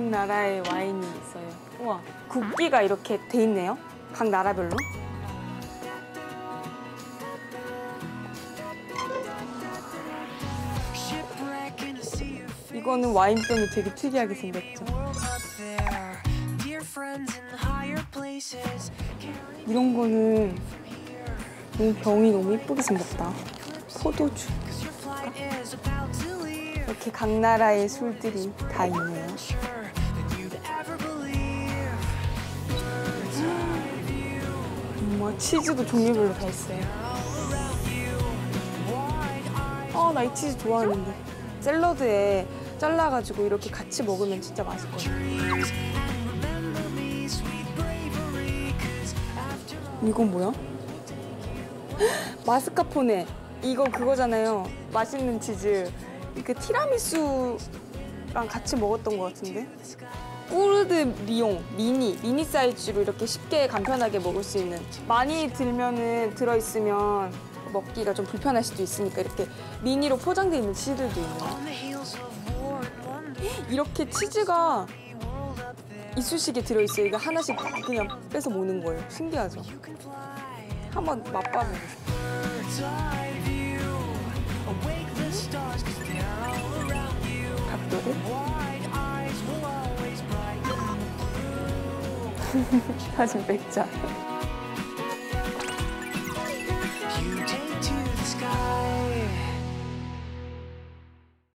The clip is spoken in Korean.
나라의 와인이 있어요. 우와, 국기가 이렇게 돼 있네요. 각 나라별로. 이거는 와인병이 되게 특이하게 생겼죠. 이런 거는. 너무 병이 너무 이쁘게 생겼다. 포도주. 이렇게 각 나라의 술들이 다 있네요. View. 엄마 치즈도 종류별로 다 있어요. 아, 나이 치즈 좋아하는데. 샐러드에 잘라가지고 이렇게 같이 먹으면 진짜 after all. 이건 뭐야? 마스카포네. 이거 그거잖아요. 맛있는 치즈. 그 티라미수랑 같이 먹었던 것 같은데. 꾸르드 리용 미니 미니 사이즈로 이렇게 쉽게 간편하게 먹을 수 있는 많이 들면은 들어 있으면 먹기가 좀 불편할 수도 있으니까 이렇게 미니로 포장돼 있는 치즈들도 있네요. 이렇게 치즈가. 이쑤시개 들어 있어요. 이거 하나씩 그냥 빼서 먹는 거예요. 신기하죠? 한번 you. 각도를 사진 백자.